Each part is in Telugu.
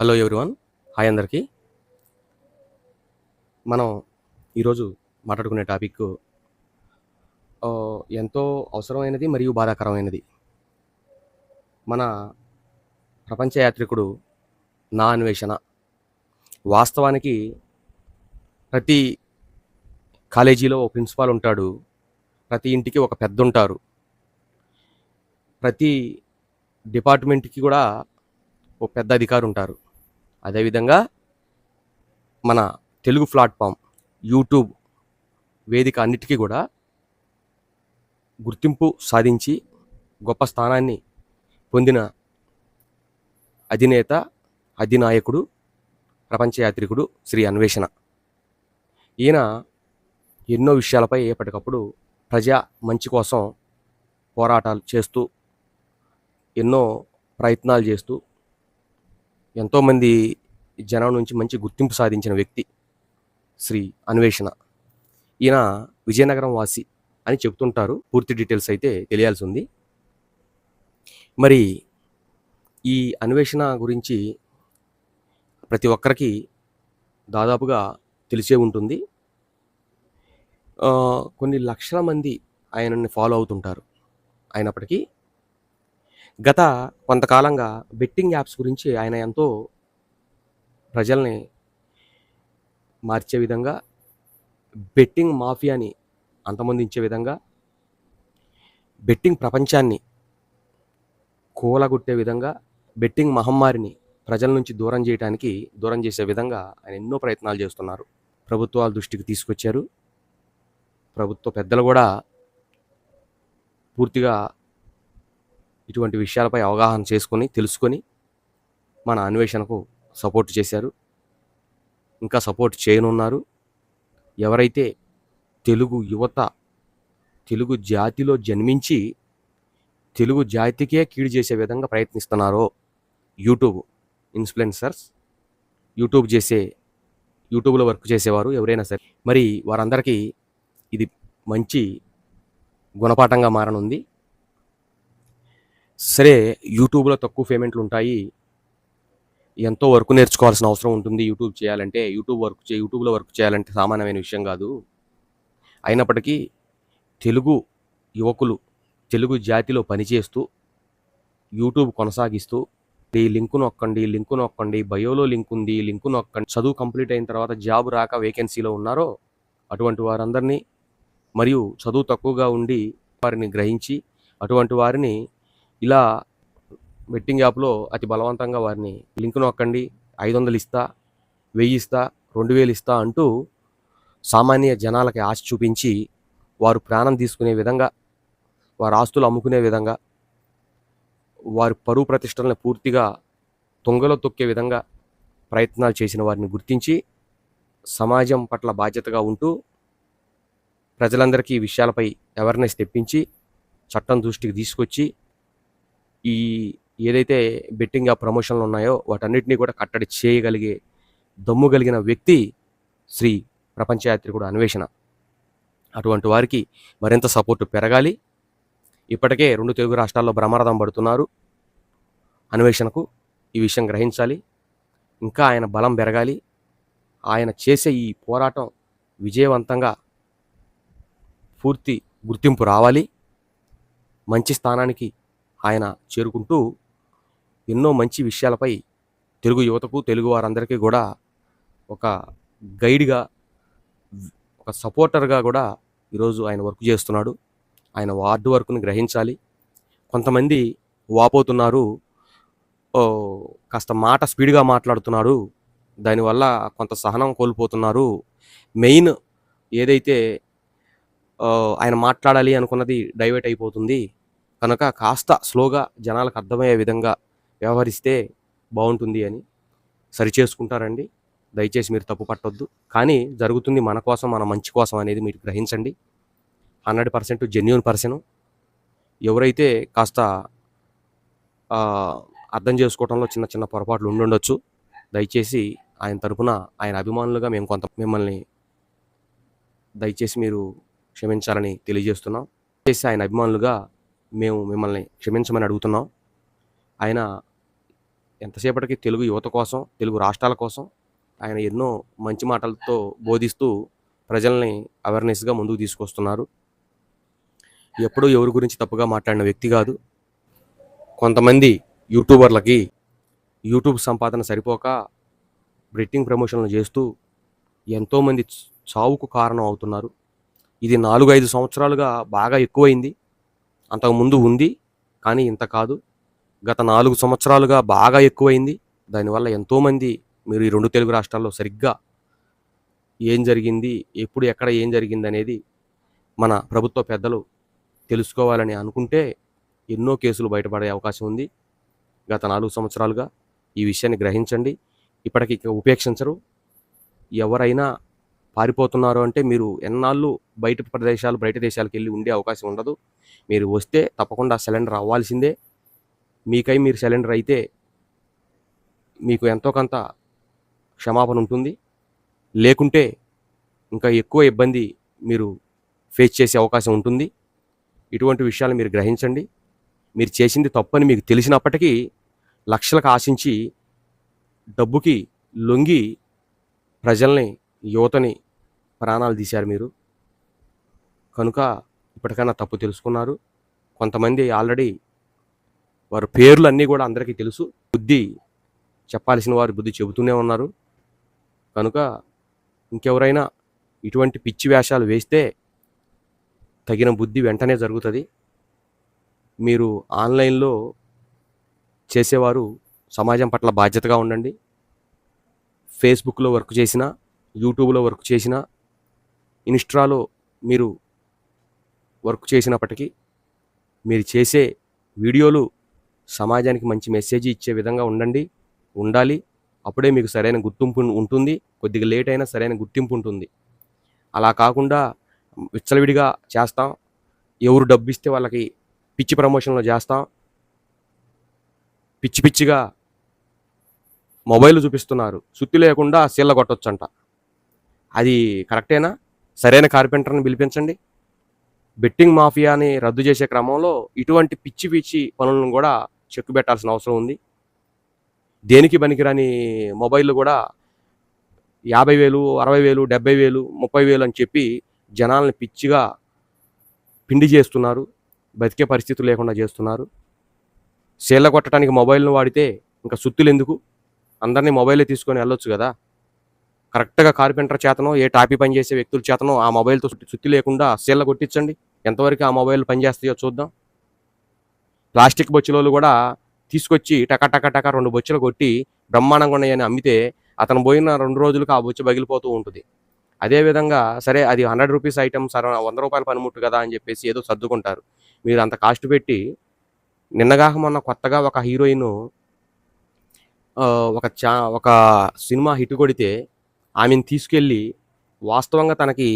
హలో ఎవ్రీవన్ హాయ్ అందరికీ. మనం ఈరోజు మాట్లాడుకునే టాపిక్ ఎంతో అవసరమైనది మరియు బాధాకరమైనది. మన ప్రపంచ యాత్రికుడు నా అన్వేషణ. వాస్తవానికి ప్రతి కాలేజీలో ఒక ప్రిన్సిపాల్ ఉంటాడు ప్రతి ఇంటికి ఒక పెద్ద ఉంటారు. ప్రతి డిపార్ట్మెంట్కి కూడా ఒక పెద్ద అధికారు ఉంటారు. అదేవిధంగా మన తెలుగు ప్లాట్ఫామ్ యూట్యూబ్ వేదిక అన్నిటికీ కూడా గుర్తింపు సాధించి గొప్ప స్థానాన్ని పొందిన అధినేత అధినాయకుడు ప్రపంచ యాత్రికుడు శ్రీ అన్వేషణ. ఈయన ఎన్నో విషయాలపై ఎప్పటికప్పుడు ప్రజా మంచి కోసం పోరాటాలు చేస్తూ ఎన్నో ప్రయత్నాలు చేస్తూ ఎంతోమంది జనం నుంచి మంచి గుర్తింపు సాధించిన వ్యక్తి శ్రీ అన్వేషణ. ఈయన విజయనగరం వాసి అని చెప్తుంటారు పూర్తి డీటెయిల్స్ అయితే తెలియాల్సి ఉంది మరి ఈ అన్వేషణ గురించి ప్రతి ఒక్కరికి దాదాపుగా తెలిసే ఉంటుంది. కొన్ని లక్షల మంది ఆయనని ఫాలో అవుతుంటారు. అయినప్పటికీ గత కొంతకాలంగా బెట్టింగ్ యాప్స్ గురించి ఆయన ఎంతో ప్రజల్ని మార్చే విధంగా బెట్టింగ్ మాఫియాని అంతమొందించే విధంగా బెట్టింగ్ ప్రపంచాన్ని కూలగొట్టే విధంగా బెట్టింగ్ మహమ్మారిని ప్రజల నుంచి దూరం చేయడానికి దూరం చేసే విధంగా ఆయన ఎన్నో ప్రయత్నాలు చేస్తున్నారు. ప్రభుత్వాల దృష్టికి తీసుకొచ్చారు. ప్రభుత్వ పెద్దలు కూడా పూర్తిగా ఇటువంటి విషయాలపై అవగాహన చేసుకొని తెలుసుకొని మన అన్వేషణకు సపోర్ట్ చేశారు. ఇంకా సపోర్ట్ చేయనున్నారు. ఎవరైతే తెలుగు యువత తెలుగు జాతిలో జన్మించి తెలుగు జాతికే కీడు చేసే విధంగా ప్రయత్నిస్తున్నారో యూట్యూబ్ ఇన్ఫ్లుయెన్సర్స్ యూట్యూబ్ చేసే యూట్యూబ్లో వర్క్ చేసేవారు ఎవరైనా సరే. మరి వారందరికీ ఇది మంచి గుణపాఠంగా మారనుంది. సరే యూట్యూబ్లో తక్కువ పేమెంట్లు ఉంటాయి. ఎంతో వర్క్ నేర్చుకోవాల్సిన అవసరం ఉంటుంది యూట్యూబ్ చేయాలంటే. యూట్యూబ్ వర్క్ చే యూట్యూబ్లో వర్క్ చేయాలంటే సామాన్యమైన విషయం కాదు. అయినప్పటికీ తెలుగు యువకులు తెలుగు జాతిలో పనిచేస్తూ యూట్యూబ్ కొనసాగిస్తూ ఈ లింకు నొక్కండి లింకు నొక్కండి బయోలో లింక్ ఉంది లింకు నొక్కండి చదువు కంప్లీట్ అయిన తర్వాత జాబ్ రాక వేకెన్సీలో ఉన్నారో అటువంటి వారందరినీ మరియు చదువు తక్కువగా ఉండి వారిని గ్రహించి అటువంటి వారిని ఇలా బెట్టింగ్ యాప్లో అతి బలవంతంగా వారిని లింక్ నొక్కండి ఐదు వందలు ఇస్తా వెయ్యి ఇస్తా రెండు వేలు ఇస్తా అంటూ సామాన్య జనాలకి ఆశ చూపించి వారు ప్రాణం తీసుకునే విధంగా వారి ఆస్తులు అమ్ముకునే విధంగా వారి పరువు ప్రతిష్టలను పూర్తిగా తుంగలో తొక్కే విధంగా ప్రయత్నాలు చేసిన వారిని గుర్తించి సమాజం పట్ల బాధ్యతగా ఉంటూ ప్రజలందరికీ ఈ విషయాలపై అవేర్నెస్ తెప్పించి చట్టం దృష్టికి తీసుకొచ్చి ఈ ఏదైతే బెట్టింగ్ ఆ ప్రమోషన్లు ఉన్నాయో వాటన్నిటినీ కూడా కట్టడి చేయగలిగే దమ్ము కలిగిన వ్యక్తి శ్రీ ప్రపంచ యాత్రికుడు అన్వేషణ. అటువంటి వారికి మరింత సపోర్టు పెరగాలి. ఇప్పటికే రెండు తెలుగు రాష్ట్రాల్లో బ్రహ్మరథం పడుతున్నారు. అన్వేషణకు ఈ విషయం గ్రహించాలి. ఇంకా ఆయన బలం పెరగాలి. ఆయన చేసే ఈ పోరాటం విజయవంతంగా పూర్తి గుర్తింపు రావాలి. మంచి స్థానానికి ఆయన చేరుకుంటూ ఎన్నో మంచి విషయాలపై తెలుగు యువతకు తెలుగు వారందరికీ కూడా ఒక గైడ్గా ఒక సపోర్టర్గా కూడా ఈరోజు ఆయన వర్క్ చేస్తున్నాడు. ఆయన వార్డు వర్క్ని గ్రహించాలి. కొంతమంది వాపోతున్నారు. కాస్త మాట స్పీడ్గా మాట్లాడుతున్నారు. దానివల్ల కొంత సహనం కోల్పోతున్నారు. మెయిన్ ఏదైతే ఆయన మాట్లాడాలి అనుకున్నది డైవర్ట్ అయిపోతుంది. కనుక కాస్త స్లోగా జనాలకు అర్థమయ్యే విధంగా వ్యవహరిస్తే బాగుంటుంది అని సరిచేసుకుంటారండి. దయచేసి మీరు తప్పు పట్టొద్దు. కానీ జరుగుతుంది మన కోసం మన మంచి కోసం అనేది మీరు గ్రహించండి. Hundred percent genuine person. ఎవరైతే కాస్త అర్థం చేసుకోవడంలో చిన్న చిన్న పొరపాట్లు ఉండుండొచ్చు. దయచేసి ఆయన తరపున ఆయన అభిమానులుగా మేము కొంత మిమ్మల్ని దయచేసి మీరు క్షమించాలని తెలియజేస్తున్నాం. దయచేసి ఆయన అభిమానులుగా మేము మిమ్మల్ని క్షమించమని అడుగుతున్నాం. ఆయన ఎంతసేపటికి తెలుగు యువత కోసం తెలుగు రాష్ట్రాల కోసం ఆయన ఎన్నో మంచి మాటలతో బోధిస్తూ ప్రజల్ని అవేర్నెస్గా ముందుకు తీసుకొస్తున్నారు. ఎప్పుడూ ఎవరి గురించి తప్పుగా మాట్లాడిన వ్యక్తి కాదు. కొంతమంది యూట్యూబర్లకి యూట్యూబ్ సంపాదన సరిపోక బ్రిట్టింగ్ ప్రమోషన్లు చేస్తూ ఎంతోమంది చావుకు కారణం అవుతున్నారు. ఇది నాలుగు ఐదు సంవత్సరాలుగా బాగా ఎక్కువైంది. అంతకుముందు ఉంది కానీ ఇంత కాదు. గత నాలుగు సంవత్సరాలుగా బాగా ఎక్కువైంది. దానివల్ల ఎంతోమంది మీరు ఈ రెండు తెలుగు రాష్ట్రాల్లో సరిగ్గా ఏం జరిగింది ఎప్పుడు ఎక్కడ ఏం జరిగింది అనేది మన ప్రభుత్వ పెద్దలు తెలుసుకోవాలని అనుకుంటే ఎన్నో కేసులు బయటపడే అవకాశం ఉంది. గత నాలుగు సంవత్సరాలుగా ఈ విషయాన్ని గ్రహించండి. ఇప్పటికి ఉపేక్షించరు. ఎవరైనా పారిపోతున్నారు అంటే మీరు ఎన్నాళ్ళు బయట ప్రదేశాలు బయట దేశాలకు వెళ్ళి ఉండే అవకాశం ఉండదు. మీరు వస్తే తప్పకుండా సిలిండర్ అవ్వాల్సిందే. మీకై మీరు సిలిండర్ అయితే మీకు ఎంతో కొంత క్షమాపణ ఉంటుంది. లేకుంటే ఇంకా ఎక్కువ ఇబ్బంది మీరు ఫేస్ చేసే అవకాశం ఉంటుంది. ఇటువంటి విషయాలు మీరు గ్రహించండి. మీరు చేసింది తప్పని మీకు తెలిసినప్పటికీ లక్షలకు ఆశించి డబ్బుకి లొంగి ప్రజల్ని యువతని ప్రాణాలు తీశారు మీరు. కనుక ఇప్పటికైనా తప్పు తెలుసుకున్నారు. కొంతమంది ఆల్రెడీ వారి పేర్లు అన్నీ కూడా అందరికీ తెలుసు. బుద్ధి చెప్పాల్సిన వారు బుద్ధి చెబుతూనే ఉన్నారు. కనుక ఇంకెవరైనా ఇటువంటి పిచ్చి వేషాలు వేస్తే తగిన బుద్ధి వెంటనే జరుగుతుంది. మీరు ఆన్లైన్లో చేసేవారు సమాజం పట్ల బాధ్యతగా ఉండండి. ఫేస్బుక్లో వర్క్ చేసినా యూట్యూబ్లో వర్క్ చేసినా ఇన్స్టాలో మీరు వర్క్ చేసినప్పటికీ మీరు చేసే వీడియోలు సమాజానికి మంచి మెసేజ్ ఇచ్చే విధంగా ఉండండి ఉండాలి. అప్పుడే మీకు సరైన గుర్తింపు ఉంటుంది. కొద్దిగా లేట్ అయినా సరైన గుర్తింపు ఉంటుంది. అలా కాకుండా విచ్చలవిడిగా చేస్తాం. ఎవరు డబ్బు ఇస్తే వాళ్ళకి పిచ్చి ప్రమోషన్లు చేస్తాం. పిచ్చి పిచ్చిగా మొబైల్ చూపిస్తున్నారు. సుత్తి లేకుండా సీళ్ళ కొట్టొచ్చంట. అది కరెక్టేనా? సరైన కార్పెంటర్ని పిలిపించండి. బెట్టింగ్ మాఫియాని రద్దు చేసే క్రమంలో ఇటువంటి పిచ్చి పిచ్చి పనులను కూడా చెక్కు పెట్టాల్సిన అవసరం ఉంది. దేనికి పనికిరాని మొబైల్ కూడా యాభై వేలు అరవై వేలు డెబ్బై వేలు ముప్పై వేలు అని చెప్పి జనాల్ని పిచ్చిగా పిండి చేస్తున్నారు బతికే పరిస్థితి లేకుండా చేస్తున్నారు. సేళ్ళ కొట్టడానికి మొబైల్ను వాడితే ఇంకా సుత్తులు ఎందుకు? అందరినీ మొబైలే తీసుకొని వెళ్ళొచ్చు కదా. కరెక్ట్గా కార్పెంటర్ చేతనో ఏ టాపీ పని చేసే వ్యక్తుల చేతనో ఆ మొబైల్తో సుత్తి లేకుండా సేళ్ళ కొట్టించండి. ఎంతవరకు ఆ మొబైల్ పనిచేస్తాయో చూద్దాం. ప్లాస్టిక్ బొచ్చులోలు కూడా తీసుకొచ్చి టక టక రెండు బొచ్చులు కొట్టి బ్రహ్మాండంగా ఉన్నాయని అమ్మితే అతను పోయిన రెండు రోజులకు ఆ బొచ్చు పగిలిపోతూ ఉంటుంది. అదేవిధంగా సరే అది హండ్రెడ్ రూపీస్ ఐటమ్ సరే వంద రూపాయల పనిముట్టు కదా అని చెప్పేసి ఏదో సర్దుకుంటారు. మీరు అంత కాస్ట్ పెట్టి నిన్నగాక మొన్న కొత్తగా ఒక హీరోయిన్ ఒక చా ఒక సినిమా హిట్ కొడితే ఆమెను తీసుకెళ్ళి వాస్తవంగా తనకి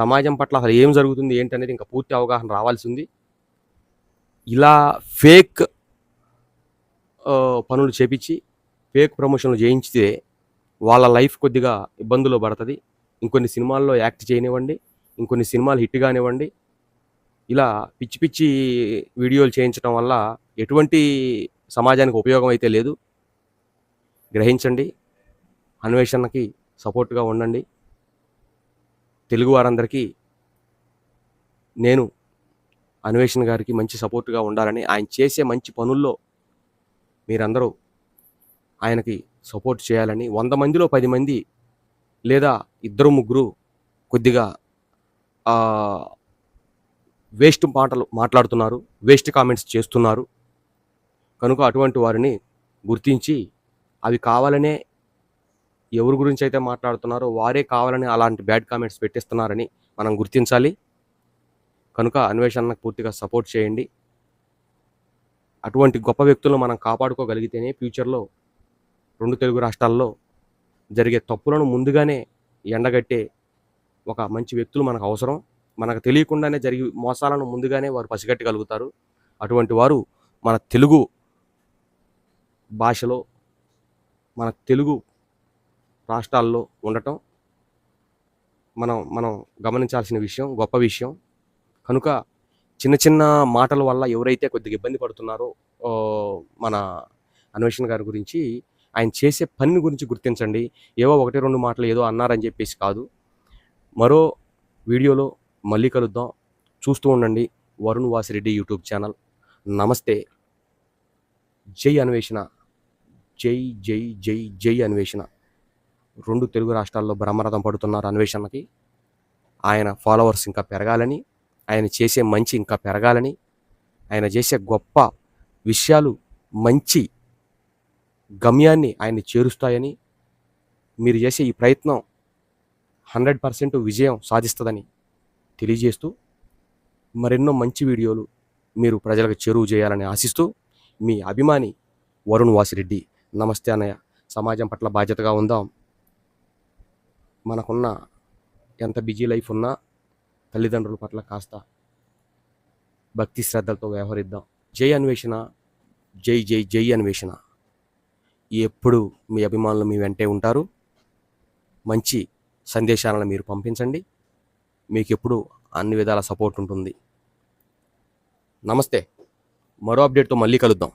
సమాజం పట్ల అసలు ఏం జరుగుతుంది ఏంటనేది ఇంకా పూర్తి అవగాహన రావాల్సి ఉంది. ఇలా ఫేక్ పనులు చేపించి ఫేక్ ప్రమోషన్లు చేయించితే వాళ్ళ లైఫ్ కొద్దిగా ఇబ్బందులు పడుతుంది. ఇంకొన్ని సినిమాల్లో యాక్ట్ చేయనివ్వండి ఇంకొన్ని సినిమాలు హిట్ కానివ్వండి ఇలా పిచ్చి పిచ్చి వీడియోలు చేయించడం వల్ల ఎటువంటి సమాజానికి ఉపయోగం అయితే లేదు. గ్రహించండి. అన్వేషణకి సపోర్ట్గా ఉండండి. తెలుగు వారందరికీ నేను అన్వేషణ గారికి మంచి సపోర్ట్గా ఉండాలని ఆయన చేసే మంచి పనుల్లో మీరందరూ ఆయనకి సపోర్ట్ చేయాలని వంద మందిలో పది మంది లేదా ఇద్దరు ముగ్గురు కొద్దిగా వేస్ట్ మాటలు మాట్లాడుతున్నారు వేస్ట్ కామెంట్స్ చేస్తున్నారు. కనుక అటువంటి వారిని గుర్తించి అవి కావాలనే ఎవరి గురించి అయితే మాట్లాడుతున్నారో వారే కావాలని అలాంటి బ్యాడ్ కామెంట్స్ పెట్టిస్తున్నారని మనం గుర్తించాలి. కనుక అన్వేషణకు పూర్తిగా సపోర్ట్ చేయండి. అటువంటి గొప్ప వ్యక్తులను మనం కాపాడుకోగలిగితేనే ఫ్యూచర్లో రెండు తెలుగు రాష్ట్రాల్లో జరిగే తప్పులను ముందుగానే ఎండగట్టే ఒక మంచి వ్యక్తులు మనకు అవసరం. మనకు తెలియకుండానే జరిగి మోసాలను ముందుగానే వారు పసిగట్టగలుగుతారు. అటువంటి వారు మన తెలుగు భాషలో మన తెలుగు రాష్ట్రాల్లో ఉండటం మనం మనం గమనించాల్సిన విషయం గొప్ప విషయం. కనుక చిన్న చిన్న మాటల వల్ల ఎవరైతే కొద్దిగా ఇబ్బంది పడుతున్నారో మన అన్వేషణ గారి గురించి ఆయన చేసే పని గురించి గుర్తించండి. ఏవో ఒకటి రెండు మాటలు ఏదో అన్నారని చెప్పేసి కాదు. మరో వీడియోలో మళ్ళీ కలుద్దాం. చూస్తూ ఉండండి వరుణ్ వాసిరెడ్డి యూట్యూబ్ ఛానల్. నమస్తే. జై అన్వేషణ. జై జై జై జై అన్వేషణ. రెండు తెలుగు రాష్ట్రాల్లో బ్రహ్మరథం పడుతున్నారు అన్వేషణకి. ఆయన ఫాలోవర్స్ ఇంకా పెరగాలని ఆయన చేసే మంచి ఇంకా పెరగాలని ఆయన చేసే గొప్ప విషయాలు మంచి గమ్యాన్ని ఆయన్ని చేరుస్తాయని మీరు చేసే ఈ ప్రయత్నం హండ్రెడ్ పర్సెంట్ విజయం సాధిస్తుందని తెలియజేస్తూ మరెన్నో మంచి వీడియోలు మీరు ప్రజలకు చేరువు చేయాలని ఆశిస్తూ మీ అభిమాని వరుణ్ వాసిరెడ్డి. నమస్తే అన్నయ్య. సమాజం పట్ల బాధ్యతగా ఉందాం. మనకున్న ఎంత బిజీ లైఫ్ ఉన్నా తల్లిదండ్రుల పట్ల కాస్త భక్తి శ్రద్ధలతో వ్యవహరిద్దాం. జై అన్వేషణ జై జై జై అన్వేషణ. ఎప్పుడు మీ అభిమానులు మీ వెంటే ఉంటారు. మంచి సందేశాలను మీరు పంపించండి. మీకు ఎప్పుడు అన్ని విధాల సపోర్ట్ ఉంటుంది. నమస్తే. మరో అప్డేట్తో మళ్ళీ కలుద్దాం.